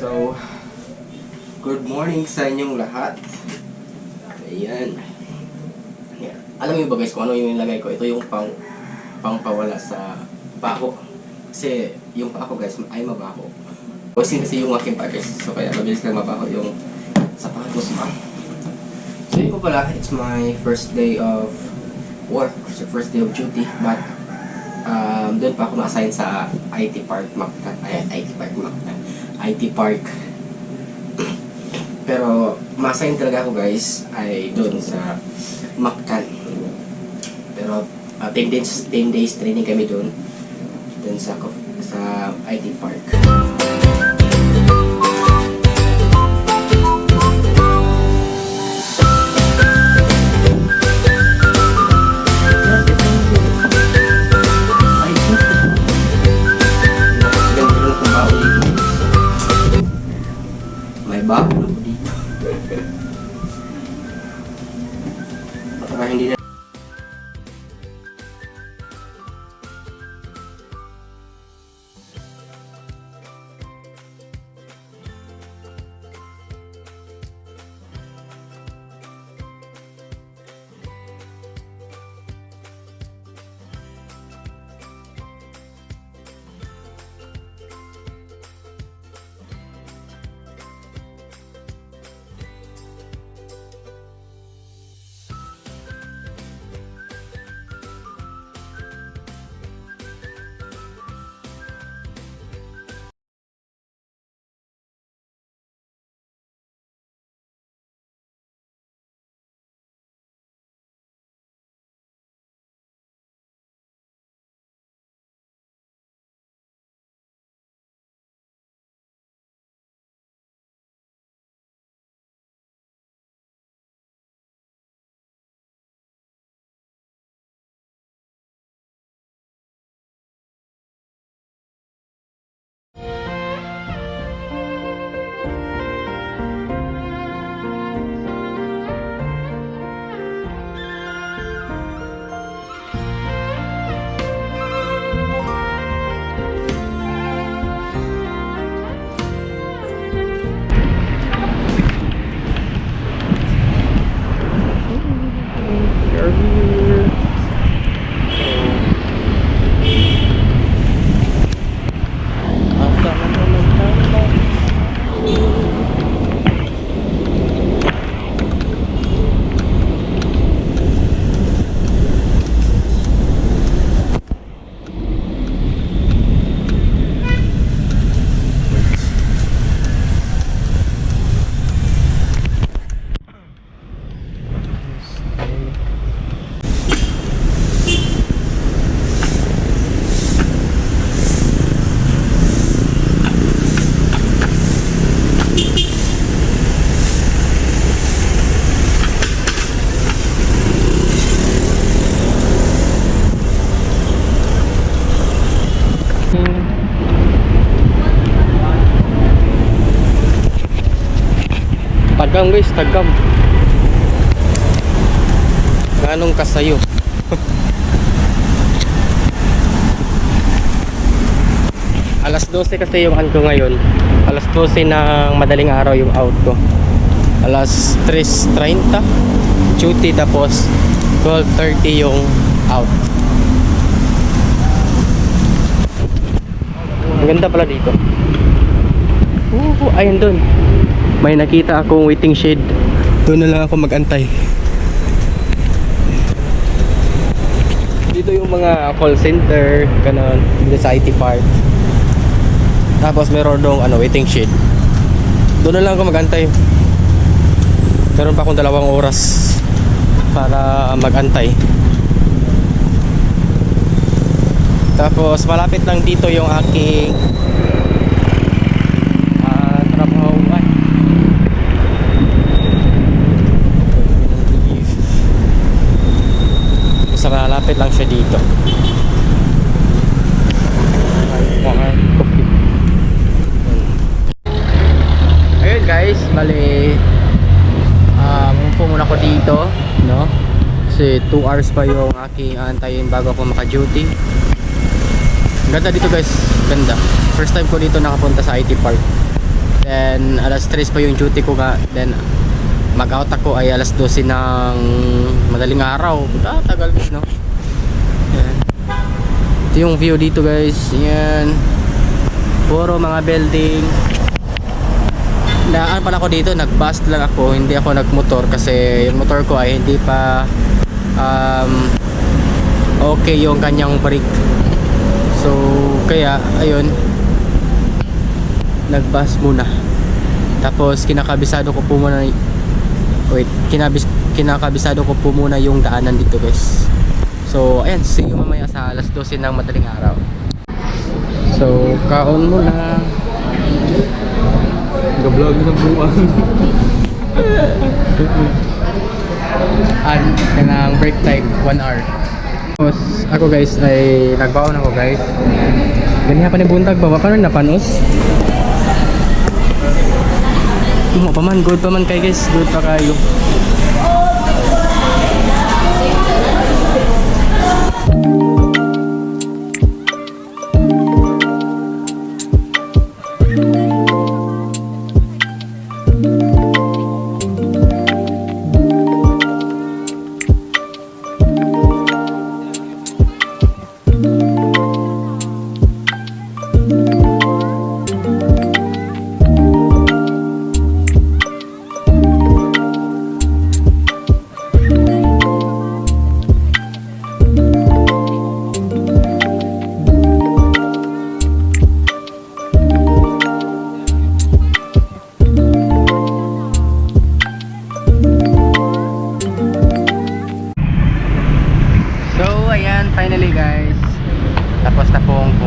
So, good morning sa inyong lahat. Ayan. Ayan. Alam niyo ba guys kung ano yung nilagay ko? Ito yung pang pangpawala sa baho. Kasi yung paa ko guys ay mabaho. Kasi kasi yung aking package. So kaya mabilis lang mabaho yung sapatos ko. So yun ko pala, it's my first day of work. So first day of duty. But um, doon pa ako ma-assign sa IT Park Mactan. Ayan, IT Park Mactan. IT Park. Pero ma-assign talaga ako guys ay doon sa Mactan. Pero uh, 10 days 10 days training kami doon doon sa sa IT Park. Tagang guys, tagam. Ganong kasayo. Alas 12 kasi yung ano ko ngayon. Alas 12 ng madaling araw yung out ko. Alas 3.30 duty tapos 12.30 yung out. Ang ganda pala dito. Oo, ayun dun. May nakita akong waiting shed. Doon na lang ako magantay. Dito yung mga call center, ganon, dito sa IT park. Tapos meron dong ano, waiting shed. Doon na lang ako magantay. Meron pa akong dalawang oras para magantay. Tapos malapit lang dito yung aking ah, trabaho. Ay. Sa malapit lang siya dito. Ayun guys, bali um, umupo muna ako dito, no? Kasi 2 hours pa yung aking antayin bago ako maka-duty. Ganda dito guys, ganda. First time ko dito nakapunta sa IT Park. Then alas 3 pa yung duty ko nga. Then mag-out ako ay alas 12 ng madaling araw. Ah, tagal guys, no? Yan. Ito yung view dito guys. Yan. Puro mga building. Daan pala ako dito, nag-bus lang ako, hindi ako nagmotor kasi yung motor ko ay hindi pa um, okay yung kanyang brake. So, kaya ayun nag-bus muna. Tapos kinakabisado ko po muna wait, kinabis kinakabisado ko po muna yung daanan dito, guys. So, ayan, see you mamaya sa alas 12 ng madaling araw. So, kaon muna. Nag-vlog ng buwan. An, kanang break time, 1 hour. Tapos, ako guys, ay nagbaon ako guys. Ganyan pa ni buntag ba? Paano napanos? Mo pa man, good pa man kay guys, good pa kayo.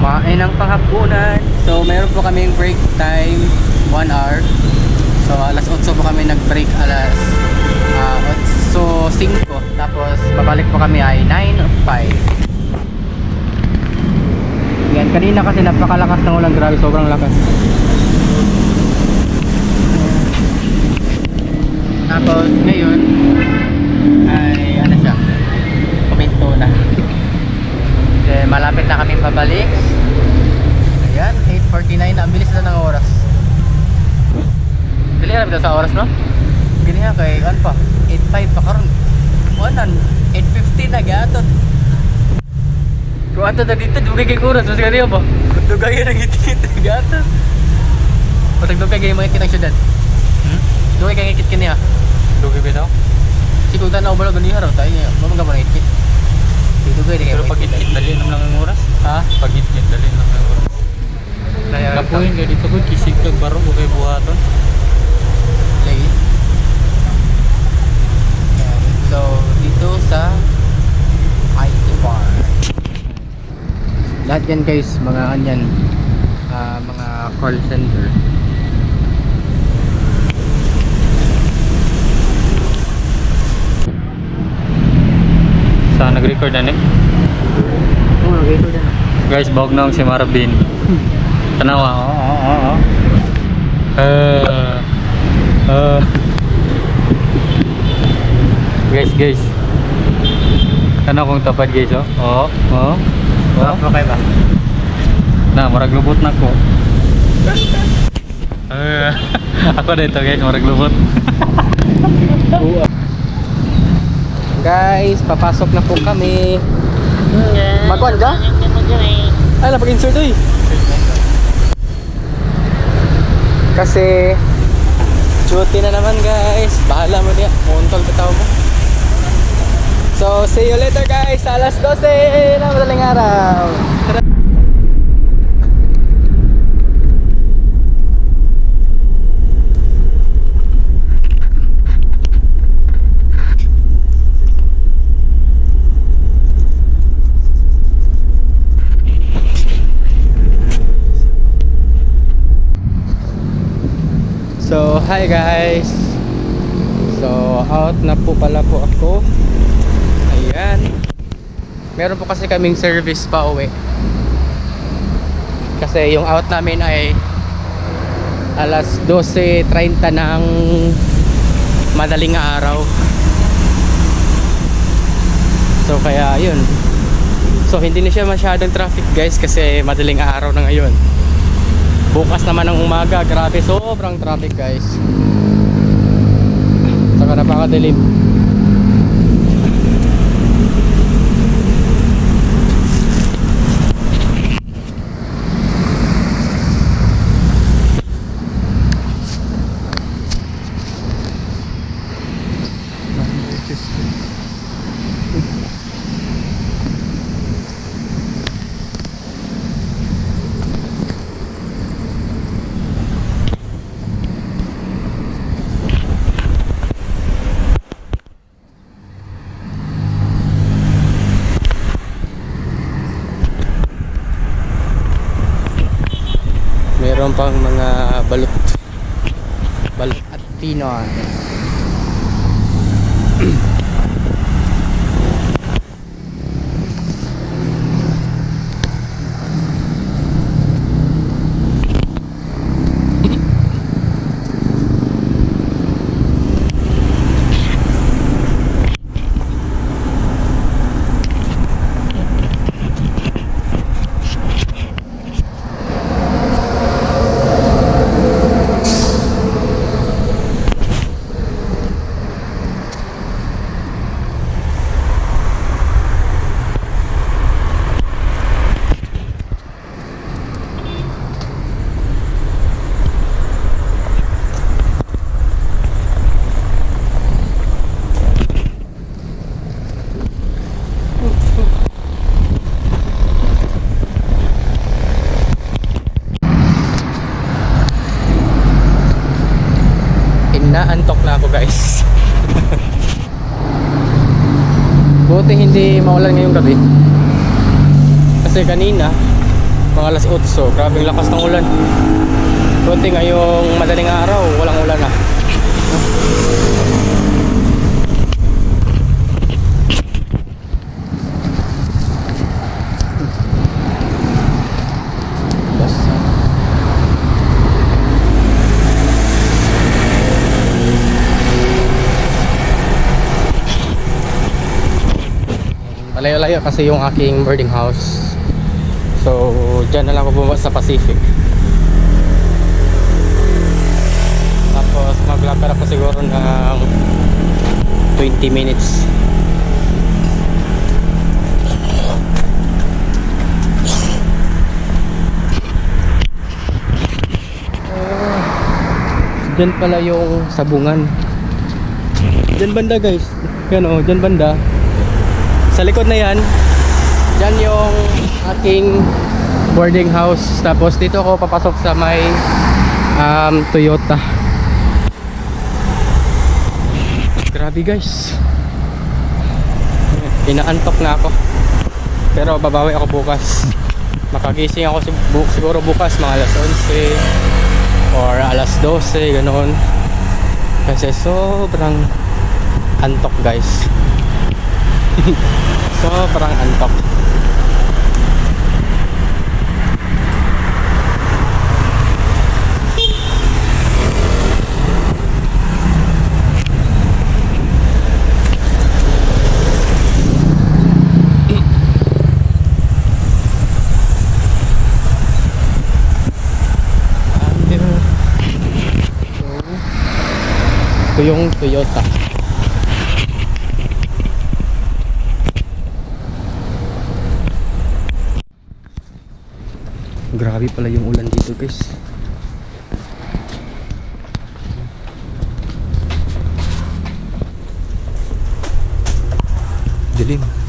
Kumain ng panghapunan. So, meron po kaming break time, 1 hour. So, alas 8 po kami nag-break, alas ah, 8, 5. Tapos, babalik po kami ay 9.05. Yan, kanina kasi napakalakas ng ulan, grabe, sobrang lakas. Tapos, ngayon, ay ano siya, kuminto na. Then, malapit na kami pabalik. Ayan, 8.49 na. Ang bilis na ng oras. Dili na sa oras, no? Gini nga kay, ano pa? 8.5 pa karon. Wanan, 8.50 na gatot. Kung ato na dito, dugay kay kuras. Mas kaniya ba? Dugay na ngiti gatot. Patag dugay kay mga kitang syudad. Hmm? Dugay kay ngikit kaniya. Lugi bitaw? Siguro na ubalo ganiya raw tayo. Mamang gamang ngikit. Dugay di kay Pero pag itit, dali naman lang ang oras. Ha? Pag itit, dali naman lang ang oras. Kaya Kapuhin kayo dito ko, kisig kag baro ko kay buhaton. Yan. So, dito sa IT Park. Lahat yan guys, mga kanyan, ah, mga call center. Nag-record na ni? Oo, oh, okay, na. Guys, bawag na si Marabin. Tanawa. Oo, oo, oo. Uh, uh. Guys, guys. Tanaw kong tapad guys, oh. Oo, oo. Oo. Okay ba? Na, marag lubot na ko. Eh, ako dito guys, marag lubot. Guys, papasok na po kami. Magkuhan ka? Ay, napag-insert eh. Kasi, duty na naman guys. Bahala mo niya. Muntol ka tao mo. So, see you later guys. Alas 12 na madaling araw. So, hi guys. So, out na po pala po ako. Ayan. Meron po kasi kaming service pa uwi. Kasi yung out namin ay alas 12.30 ng madaling araw. So, kaya yun. So, hindi na siya masyadong traffic guys kasi madaling araw na ngayon. Bukas naman ng umaga, grabe sobrang traffic guys. Saka napakadilim. Meron pang mga balot. Balot at Pinoy. Inaantok na ako guys. Buti hindi maulan ngayong gabi. Kasi kanina, mga alas 8, grabe lakas ng ulan. Buti ngayong madaling araw, walang ulan na. Yes. Malayo-layo kasi yung aking birding house. So, dyan na lang ako bumaba sa Pacific. Tapos maglakad ako siguro ng 20 minutes. Ah, Dyan pala yung sabungan. Dyan banda guys. Yan o, dyan banda. Sa likod na yan, dyan yung aking boarding house. Tapos dito ako papasok sa may um, Toyota. Grabe guys. Inaantok na ako. Pero babawi ako bukas. Makagising ako siguro bukas mga alas 11 or alas 12, ganoon. Kasi sobrang antok guys. Sobrang antok. Ito yung Toyota. Grabe pala yung ulan dito guys. Dilim.